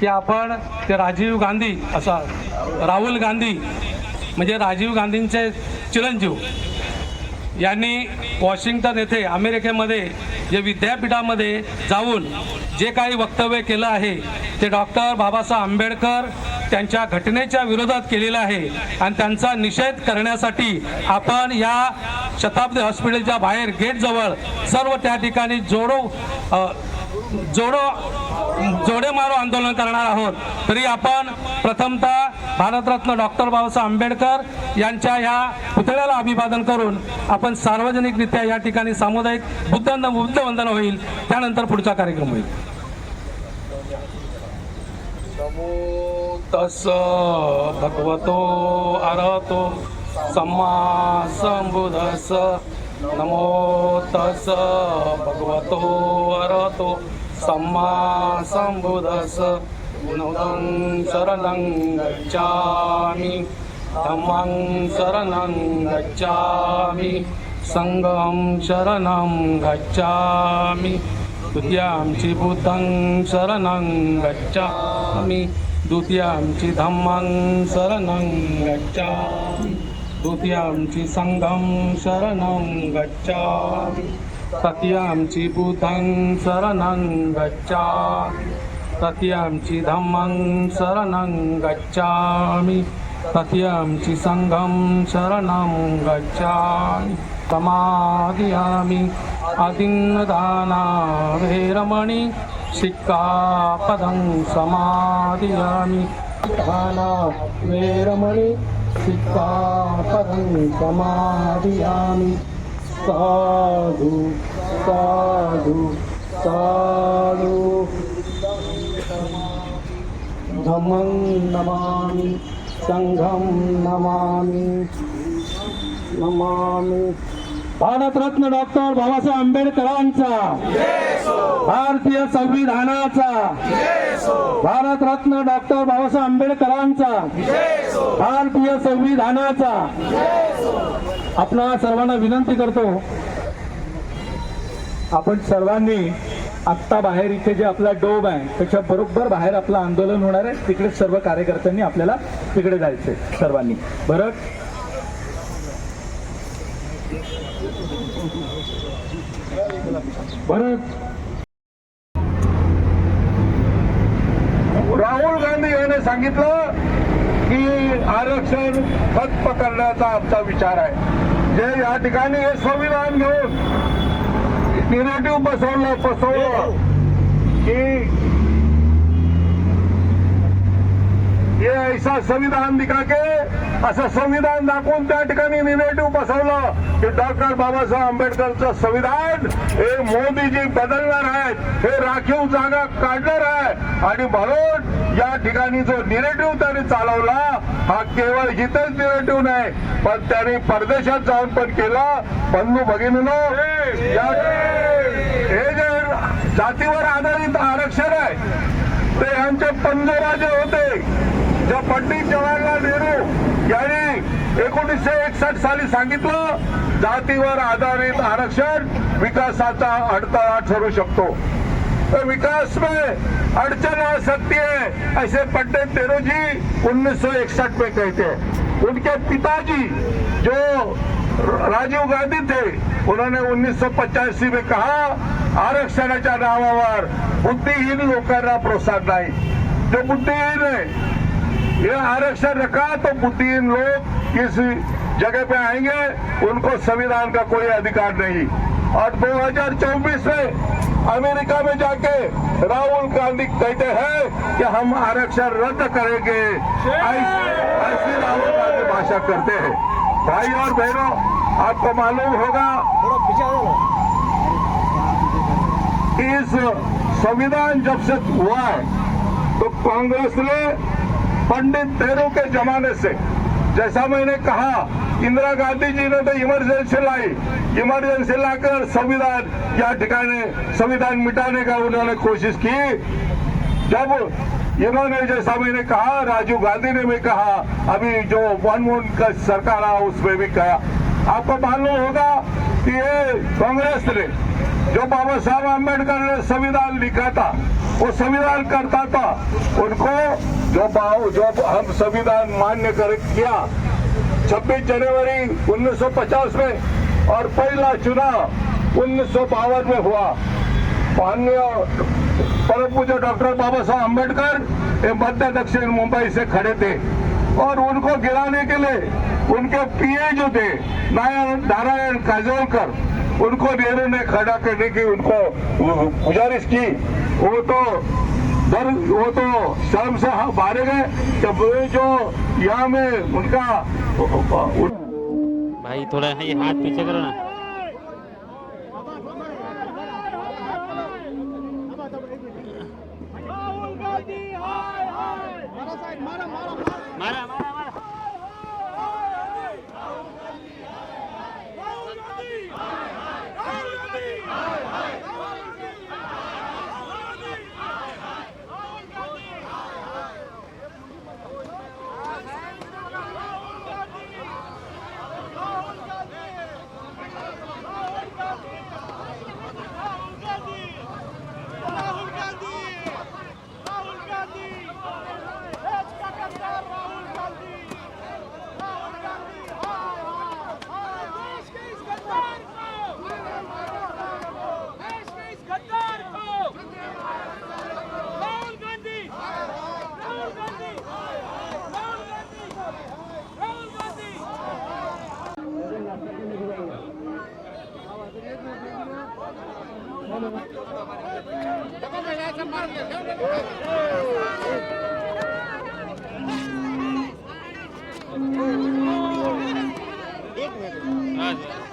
की आपण ते राजीव गांधी असा राहुल गांधी म्हणजे राजीव गांधींचे चिरंजीव यांनी वॉशिंग्टन येथे अमेरिकेमध्ये जे विद्यापीठामध्ये जाऊन जे काही वक्तव्य केलं आहे ते डॉक्टर बाबासाहेब आंबेडकर त्यांच्या घटनेच्या विरोधात केलेलं आहे आणि त्यांचा निषेध करण्यासाठी आपण या शताब्दी हॉस्पिटलच्या बाहेर गेटजवळ सर्व त्या ठिकाणी जोडो जोडो जोडे मारो आंदोलन करणार आहोत. तरी आपण प्रथमतः भारतरत्न डॉक्टर बाबासाहेब आंबेडकर यांच्या ह्या पुतळ्याला अभिवादन करून आपण सार्वजनिकरित्या या ठिकाणी सामुदायिक बुद्ध वंदन होईल. त्यानंतर पुढचा कार्यक्रम होईल. तस भगवतो अरहतो सम्मा संबुधस. नमो तस भगवतो अरहतो सम्मा संबुधस नूनं शरणं गच्छामि। धम्मं शरणं गच्छामि। सङ्गं शरणं गच्छामि। द्वितीयांची बुद्धं शरणं गच्छामि। द्वितीयांची धम्मं शरणं गच्छामि। द्वितीयांची संघं शरणं आमची बुधं शरण शरणं सती आमची धम्मं शरणं गच्छामि। तृतीयांची संघं शरणं गच्छामि। समाधियामि। अदिन्नदाना वेरमणि सिक्कापदं समाधियामि। धाना वेरमणि सिक्कापदं समाधियामि साधु साधु साधु। धमं नमामि संघं नमामि। नमामि। भारतरत्न डॉक्टर बाबासाहेब आंबेडकरांचा। भारतीय संविधानाचा. भारतरत्न डॉक्टर बाबासाहेब आंबेडकरांचा. भारतीय संविधानाचा. आपला सर्वांना विनंती करतो आपण सर्वांनी आत्ता बाहेर इथे जे आपला डोब आहे त्याच्या बरोबर बाहेर आपलं आंदोलन होणार आहे तिकडे सर्व कार्यकर्त्यांनी आपल्याला तिकडे जायचंय सर्वांनी. बरं? बरं राहुल सांगितलं की आरक्षण खत पकडण्याचा आमचा विचार आहे. जे या ठिकाणी हे संविधान घेऊन निगेटिव्ह बसवलं बसवलं की ये ऐसा संविधान दिखा के असं संविधान दाखवून त्या ठिकाणी निगेटिव्ह बसवलं की डॉक्टर बाबासाहेब आंबेडकरचं संविधान हे मोदीजी बदलणार आहेत हे राखीव जागा काढणार आहे आणि म्हणून या ठिकाणी जो निरेटिव्ह त्यांनी चालवला हा केवळ इथेच निरेटिव्ह नाही पण त्यांनी परदेशात जाऊन पण केलं. बंधू भगिनीनो हे जे जातीवर आधारित आरक्षण आहे ते यांचे पंजोराजे होते. जे पंडित जवाहरलाल नेहरू यांनी एकोणीसशे एकसष्ट साली सांगितलं जातीवर आधारित आरक्षण विकासाचा अडथळा ठरू शकतो. विकास में अड़चन आ सकती है ऐसे पंडित नेहरू जी उन्नीस सौ इकसठ में कहते हैं. उनके पिताजी जो राजीव गांधी थे उन्होंने उन्नीस में कहा आरक्षणाच्या नावावर बुद्धिहीन लोकांना प्रोत्साहन नाही. जो बुद्धिहीन है ये आरक्षण रखा तो बुद्धिहीन लोग किस जगह पे आएंगे उनको संविधान का कोई अधिकार नहीं। और 2024 में अमेरिका में जाके राहुल गांधी कहते हैं कि हम आरक्षण रद्द करेंगे। ऐसी राहुल गांधी भाषा करते हैं। भाई और बहनों आपको मालूम होगा इस संविधान जब से हुआ है तो कांग्रेस ने पंडित नेहरू के जमाने से, जैसा मैंने कहा, इंदिरा गांधी जी ने तो इमरजेंसी लाई। इमरजेंसी लाकर संविधान, या ठिकाने, संविधान मिटाने का उन्होंने कोशिश की। जब इन्होंने, जैसा मैंने कहा, राजीव गांधी ने भी कहा, अभी जो मनमोहन का सरकार आ उसमें भी कहा। आपको मालूम होगा कि ये कांग्रेस ने, जो बाबा साहब अंबेडकर ने संविधान लिखा था वो संविधान करता था उनको जो बाबू जो हम संविधान मान्य कर किया 26 जनवरी 1950 में और पहला चुनाव उन्नीस में हुआ। माननीय परम पूज्य डॉक्टर बाबा साहब अम्बेडकर ये मध्य दक्षिण मुंबई से खड़े थे और उनको गिराने के लिए उनके पीए जो थे नारायण नारायण काजोलकर उनको नेहरू ने खड़ा करने की उनको गुजारिश की। वो तो दर वो तो शर्म से हाँ मारे गए जब जो यहाँ में उनका भाई थोड़ा ये हाथ पीछे करो ना। એક મિનિટ હા